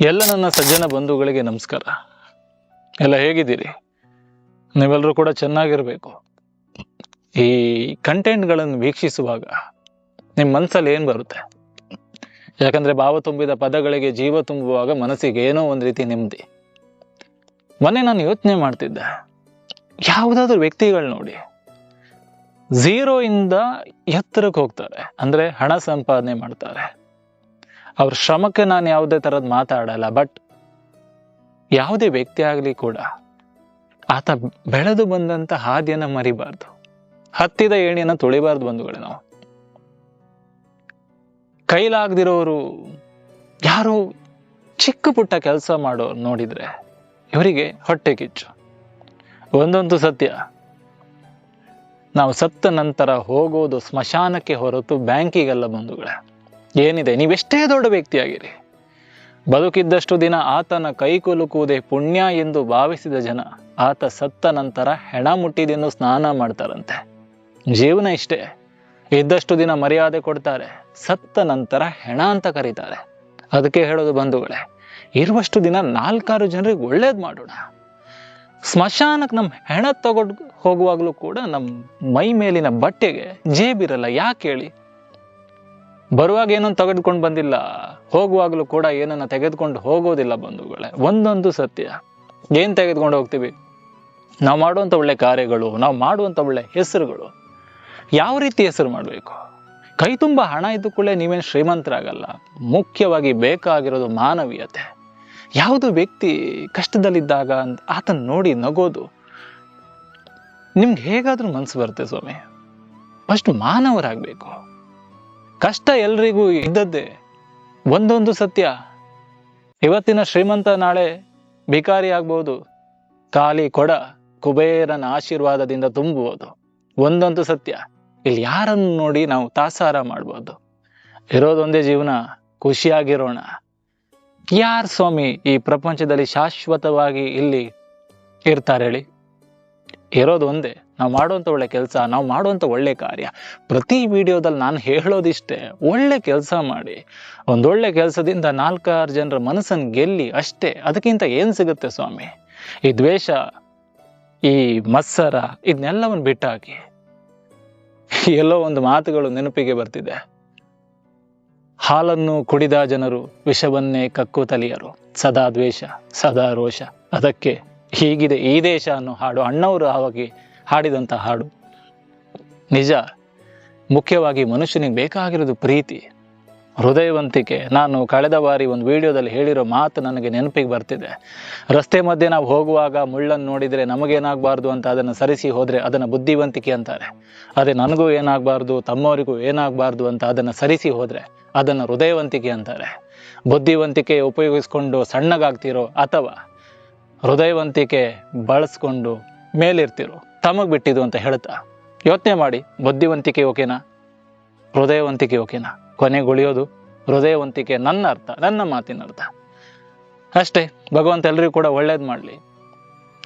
ಎಲ್ಲ ನನ್ನ ಸಜ್ಜನ ಬಂಧುಗಳಿಗೆ ನಮಸ್ಕಾರ. ಎಲ್ಲ ಹೇಗಿದ್ದೀರಿ? ನೀವೆಲ್ಲರೂ ಕೂಡ ಚೆನ್ನಾಗಿರಬೇಕು. ಈ ಕಂಟೆಂಟ್ಗಳನ್ನು ವೀಕ್ಷಿಸುವಾಗ ನಿಮ್ಮ ಮನಸ್ಸಲ್ಲಿ ಏನು ಬರುತ್ತೆ? ಯಾಕಂದರೆ ಭಾವ ತುಂಬಿದ ಪದಗಳಿಗೆ ಜೀವ ತುಂಬುವಾಗ ಮನಸ್ಸಿಗೆ ಏನೋ ಒಂದು ರೀತಿ ನೆಮ್ಮದಿ. ಮೊನ್ನೆ ನಾನು ಯೋಚನೆ ಮಾಡ್ತಿದ್ದೆ. ಯಾವುದಾದ್ರೂ ವ್ಯಕ್ತಿಗಳು ನೋಡಿ. ಝೀರೋ ಇಂದ ಎತ್ತರಕ್ಕೆ ಹೋಗ್ತಾರೆ. ಅಂದರೆ ಹಣ ಸಂಪಾದನೆ ಮಾಡ್ತಾರೆ. ಅವ್ರ ಶ್ರಮಕ್ಕೆ ನಾನು ಯಾವುದೇ ಥರದ್ದು ಮಾತಾಡಲ್ಲ ಬಟ್ ಯಾವುದೇ ವ್ಯಕ್ತಿ ಆಗಲಿ ಕೂಡ ಆತ ಬೆಳೆದು ಬಂದಂತ ಹಾದಿಯನ್ನು ಮರಿಬಾರ್ದು. ಹತ್ತಿದ ಏಣಿಯನ್ನು ತುಳಿಬಾರ್ದು ಬಂಧುಗಳೇ ನಾವು. ಕೈಲಾಗದಿರೋರು ಯಾರು ಚಿಕ್ಕ ಪುಟ್ಟ ಕೆಲಸ ಮಾಡೋರು ನೋಡಿದ್ರೆ ಇವರಿಗೆ ಹೊಟ್ಟೆ ಕಿಚ್ಚು. ಒಂದೊಂದು ಸತ್ಯ, ನಾವು ಸತ್ತ ನಂತರ ಹೋಗೋದು ಸ್ಮಶಾನಕ್ಕೆ ಹೊರತು ಬ್ಯಾಂಕಿಗೆಲ್ಲ ಬಂಧುಗಳೇ. ಏನಿದೆ? ನೀವೆಷ್ಟೇ ದೊಡ್ಡ ವ್ಯಕ್ತಿಯಾಗಿರಿ. ಬದುಕಿದ್ದಷ್ಟು ದಿನ ಆತನ ಕೈ ಕುಲುಕುವುದೇ ಪುಣ್ಯ ಎಂದು ಭಾವಿಸಿದ ಜನ ಆತ ಸತ್ತ ನಂತರ ಹೆಣ ಮುಟ್ಟಿದೆಂದು ಸ್ನಾನ ಮಾಡ್ತಾರಂತೆ. ಜೀವನ ಇಷ್ಟೇ. ಇದ್ದಷ್ಟು ದಿನ ಮರ್ಯಾದೆ ಕೊಡ್ತಾರೆ. ಸತ್ತ ನಂತರ ಹೆಣ ಅಂತ ಕರೀತಾರೆ. ಅದಕ್ಕೆ ಹೇಳೋದು ಬಂಧುಗಳೇ, ಇರುವಷ್ಟು ದಿನ ನಾಲ್ಕಾರು ಜನರಿಗೆ ಒಳ್ಳೇದು ಮಾಡೋಣ. ಸ್ಮಶಾನಕ್ಕೆ ನಮ್ಮ ಹೆಣ ತಗೊಂಡು ಹೋಗುವಾಗಲೂ ಕೂಡ ನಮ್ಮ ಮೈ ಮೇಲಿನ ಬಟ್ಟೆಗೆ ಜೇಬಿರಲ್ಲ, ಯಾಕೆ ಹೇಳಿ? ಬರುವಾಗ ಏನನ್ನು ತೆಗೆದುಕೊಂಡು ಬಂದಿಲ್ಲ, ಹೋಗುವಾಗಲೂ ಕೂಡ ಏನನ್ನ ತೆಗೆದುಕೊಂಡು ಹೋಗೋದಿಲ್ಲ ಬಂಧುಗಳೇ. ಒಂದೊಂದು ಸತ್ಯ. ಏನು ತೆಗೆದುಕೊಂಡು ಹೋಗ್ತೀವಿ? ನಾವು ಮಾಡುವಂಥ ಒಳ್ಳೆ ಕಾರ್ಯಗಳು, ನಾವು ಮಾಡುವಂಥ ಒಳ್ಳೆ ಹೆಸರುಗಳು. ಯಾವ ರೀತಿ ಹೆಸರು ಮಾಡಬೇಕು? ಕೈ ತುಂಬ ಹಣ ಇದ್ದು ಕೂಡಲೇ ನೀವೇನು ಶ್ರೀಮಂತರಾಗಲ್ಲ. ಮುಖ್ಯವಾಗಿ ಬೇಕಾಗಿರೋದು ಮಾನವೀಯತೆ. ಯಾವುದು ವ್ಯಕ್ತಿ ಕಷ್ಟದಲ್ಲಿದ್ದಾಗ ಆತನ ನೋಡಿ ನಗೋದು. ನಿಮ್ಗೆ ಹೇಗಾದ್ರೂ ಮನಸ್ಸು ಬರುತ್ತೆ ಸ್ವಾಮಿ. ಫಸ್ಟ್ ಮಾನವರಾಗಬೇಕು. ಕಷ್ಟ ಎಲ್ರಿಗೂ ಇದ್ದದ್ದೇ. ಒಂದೊಂದು ಸತ್ಯ. ಇವತ್ತಿನ ಶ್ರೀಮಂತ ನಾಳೆ ಭಿಕಾರಿ ಆಗ್ಬೋದು. ಖಾಲಿ ಕೊಡ, ಕುಬೇರನ ಆಶೀರ್ವಾದದಿಂದ ತುಂಬುವುದು. ಒಂದೊಂದು ಸತ್ಯ. ಇಲ್ಲಿ ಯಾರನ್ನು ನೋಡಿ ನಾವು ತಾಸಾರ ಮಾಡ್ಬೋದು? ಇರೋದೊಂದೇ ಜೀವನ, ಖುಷಿಯಾಗಿರೋಣ. ಯಾರ್ ಸ್ವಾಮಿ ಈ ಪ್ರಪಂಚದಲ್ಲಿ ಶಾಶ್ವತವಾಗಿ ಇಲ್ಲಿ ಇರ್ತಾರೆ ಹೇಳಿ? ಇರೋದು ಒಂದೇ. ನಾವು ಮಾಡುವಂಥ ಒಳ್ಳೆ ಕೆಲಸ, ನಾವು ಮಾಡುವಂಥ ಒಳ್ಳೆ ಕಾರ್ಯ. ಪ್ರತಿ ವಿಡಿಯೋದಲ್ಲಿ ನಾನು ಹೇಳೋದಿಷ್ಟೇ, ಒಳ್ಳೆ ಕೆಲಸ ಮಾಡಿ. ಒಂದೊಳ್ಳೆ ಕೆಲಸದಿಂದ ನಾಲ್ಕಾರು ಜನರ ಮನಸ್ಸನ್ನು ಗೆಲ್ಲಿ ಅಷ್ಟೇ. ಅದಕ್ಕಿಂತ ಏನು ಸಿಗುತ್ತೆ ಸ್ವಾಮಿ? ಈ ದ್ವೇಷ, ಈ ಮತ್ಸರ ಇದನ್ನೆಲ್ಲವನ್ನು ಬಿಟ್ಟಾಕಿ. ಎಲ್ಲೋ ಒಂದು ಮಾತುಗಳು ನೆನಪಿಗೆ ಬರ್ತಿದೆ. ಹಾಲನ್ನು ಕುಡಿದ ಜನರು ವಿಷವನ್ನೇ ಕಕ್ಕು ತಲಿಯರು ಸದಾ ದ್ವೇಷ, ಸದಾ ರೋಷ. ಅದಕ್ಕೆ ಹೀಗಿದೆ ಈ ದೇಶ ಅನ್ನೋ ಹಾಡು. ಅಣ್ಣವರು ಆವಾಗಿ ಹಾಡಿದಂಥ ಹಾಡು. ನಿಜ, ಮುಖ್ಯವಾಗಿ ಮನುಷ್ಯನಿಗೆ ಬೇಕಾಗಿರೋದು ಪ್ರೀತಿ, ಹೃದಯವಂತಿಕೆ. ನಾನು ಕಳೆದ ಬಾರಿ ಒಂದು ವಿಡಿಯೋದಲ್ಲಿ ಹೇಳಿರೋ ಮಾತು ನನಗೆ ನೆನಪಿಗೆ ಬರ್ತಿದೆ. ರಸ್ತೆ ಮಧ್ಯೆ ನಾವು ಹೋಗುವಾಗ ಮುಳ್ಳನ್ನು ನೋಡಿದರೆ ನಮಗೇನಾಗಬಾರ್ದು ಅಂತ ಅದನ್ನು ಸರಿಸಿ ಹೋದರೆ ಅದನ್ನು ಬುದ್ಧಿವಂತಿಕೆ ಅಂತಾರೆ. ಅದೇ ನನಗೂ ಏನಾಗಬಾರ್ದು, ತಮ್ಮವರಿಗೂ ಏನಾಗಬಾರ್ದು ಅಂತ ಅದನ್ನು ಸರಿಸಿ ಹೋದರೆ ಅದನ್ನು ಹೃದಯವಂತಿಕೆ ಅಂತಾರೆ. ಬುದ್ಧಿವಂತಿಕೆ ಉಪಯೋಗಿಸ್ಕೊಂಡು ಸಣ್ಣಗಾಗ್ತಿರೋ ಅಥವಾ ಹೃದಯವಂತಿಕೆ ಬಳಸ್ಕೊಂಡು ಮೇಲಿರ್ತಿರು. ತಮಗೆ ಬಿಟ್ಟಿದ್ದು ಅಂತ ಹೇಳ್ತಾ. ಯೋಚನೆ ಮಾಡಿ, ಬುದ್ಧಿವಂತಿಕೆ ಓಕೆನಾ? ಹೃದಯವಂತಿಕೆ ಓಕೆನಾ? ಕೊನೆಗುಳಿಯೋದು ಹೃದಯವಂತಿಕೆ ನನ್ನ ಅರ್ಥ, ನನ್ನ ಮಾತಿನ ಅರ್ಥ. ಅಷ್ಟೇ, ಭಗವಂತ ಎಲ್ಲರಿಗೂ ಕೂಡ ಒಳ್ಳೇದು ಮಾಡಲಿ.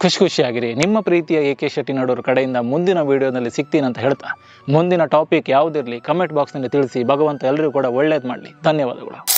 ಖುಷಿ ಖುಷಿಯಾಗಿರಿ. ನಿಮ್ಮ ಪ್ರೀತಿಯ ಎ ಕೆ ಶೆಟ್ಟಿ ಕಡೆಯಿಂದ ಮುಂದಿನ ವಿಡಿಯೋದಲ್ಲಿ ಸಿಗ್ತೀನಿ ಅಂತ ಹೇಳ್ತಾ. ಮುಂದಿನ ಟಾಪಿಕ್ ಯಾವುದಿರಲಿ, ಕಮೆಂಟ್ ಬಾಕ್ಸ್ನಲ್ಲಿ ತಿಳಿಸಿ, ಭಗವಂತ ಎಲ್ಲರಿಗೂ ಕೂಡ ಒಳ್ಳೇದು ಮಾಡಲಿ. ಧನ್ಯವಾದಗಳು.